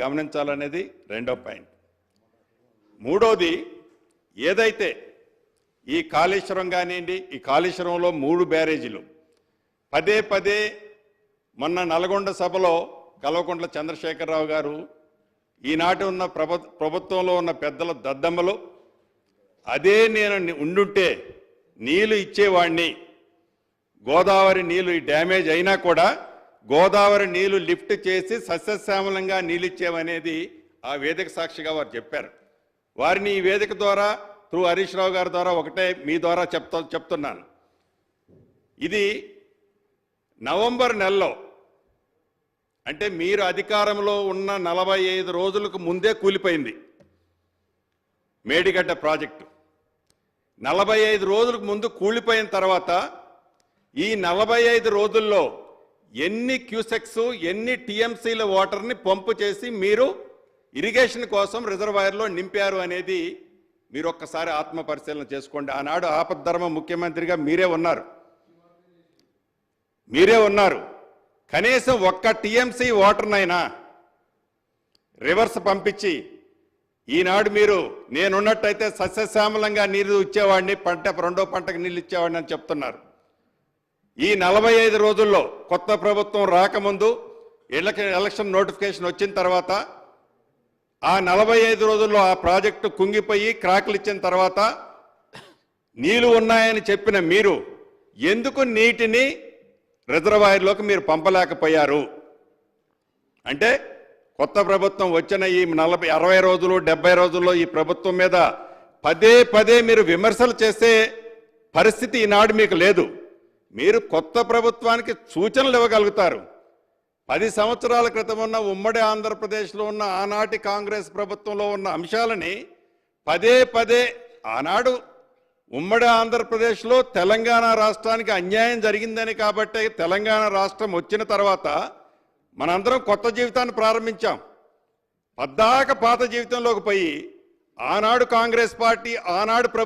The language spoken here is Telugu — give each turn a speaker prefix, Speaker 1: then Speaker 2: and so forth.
Speaker 1: గమనించాలనేది రెండో పాయింట్. మూడోది ఏదైతే ఈ కాళేశ్వరం కానివ్వండి ఈ కాళేశ్వరంలో మూడు బ్యారేజీలు. పదే పదే మొన్న నల్గొండ సభలో కల్వకుంట్ల చంద్రశేఖరరావు గారు ఈనాటి ఉన్న ప్రభుత్వంలో ఉన్న పెద్దల దద్దమ్మలు అదే నేను ఉండుంటే నీళ్ళు ఇచ్చేవాడిని గోదావరి నీళ్ళు ఈ డ్యామేజ్ అయినా కూడా గోదావరి నీళ్ళు లిఫ్ట్ చేసి సస్యశ్యామలంగా నీళ్ళిచ్చేవనేది ఆ వేదిక సాక్షిగా వారు చెప్పారు. వారిని ఈ వేదిక ద్వారా త్రూ హరీష్ రావు గారి ద్వారా ఒకటే మీ ద్వారా చెప్తా చెప్తున్నాను. ఇది నవంబర్ నెలలో అంటే మీరు అధికారంలో ఉన్న నలభై ఐదు రోజులకు ముందే కూలిపోయింది మేడిగడ్డ ప్రాజెక్టు. నలభై ఐదు రోజులకు ముందు కూలిపోయిన తర్వాత ఈ నలభై ఐదు రోజుల్లో ఎన్ని క్యూసెక్స్ ఎన్ని టీఎంసీల వాటర్ని పంపు చేసి మీరు ఇరిగేషన్ కోసం రిజర్వాయర్లో నింపారు అనేది మీరు ఒక్కసారి ఆత్మ పరిశీలన చేసుకోండి. ఆనాడు ఆపద్ధర్మ ముఖ్యమంత్రిగా మీరే ఉన్నారు. మీరే ఉన్నారు. కనీసం ఒక్క టీఎంసీ వాటర్నైనా రివర్స్ పంపించి ఈనాడు మీరు నేనున్నట్టయితే సస్యశ్యామలంగా నీరు ఇచ్చేవాడిని పంట రెండో పంటకు నీళ్ళు ఇచ్చేవాడిని అని చెప్తున్నారు. ఈ నలభై ఐదు రోజుల్లో కొత్త ప్రభుత్వం రాకముందు ఎలక్షన్ నోటిఫికేషన్ వచ్చిన తర్వాత ఆ నలభై ఐదు రోజుల్లో ఆ ప్రాజెక్టు కుంగిపోయి క్రాకులు ఇచ్చిన తర్వాత నీళ్ళు ఉన్నాయని చెప్పిన మీరు ఎందుకు నీటిని రిజర్వాయర్లోకి మీరు పంపలేకపోయారు? అంటే కొత్త ప్రభుత్వం వచ్చిన ఈ నలభై అరవై రోజులు డెబ్బై రోజుల్లో ఈ ప్రభుత్వం మీద పదే పదే మీరు విమర్శలు చేసే పరిస్థితి ఈనాడు మీకు లేదు. మీరు కొత్త ప్రభుత్వానికి సూచనలు ఇవ్వగలుగుతారు. పది సంవత్సరాల క్రితం ఉన్న ఉమ్మడి ఆంధ్రప్రదేశ్లో ఉన్న ఆనాటి కాంగ్రెస్ ప్రభుత్వంలో ఉన్న అంశాలని పదే పదే ఆనాడు ఉమ్మడి ఆంధ్రప్రదేశ్లో తెలంగాణ రాష్ట్రానికి అన్యాయం జరిగిందని కాబట్టి తెలంగాణ రాష్ట్రం వచ్చిన తర్వాత మనందరం కొత్త జీవితాన్ని ప్రారంభించాం. పద్దాక పాత జీవితంలోకి పోయి ఆనాడు కాంగ్రెస్ పార్టీ ఆనాడు ప్రభుత్వం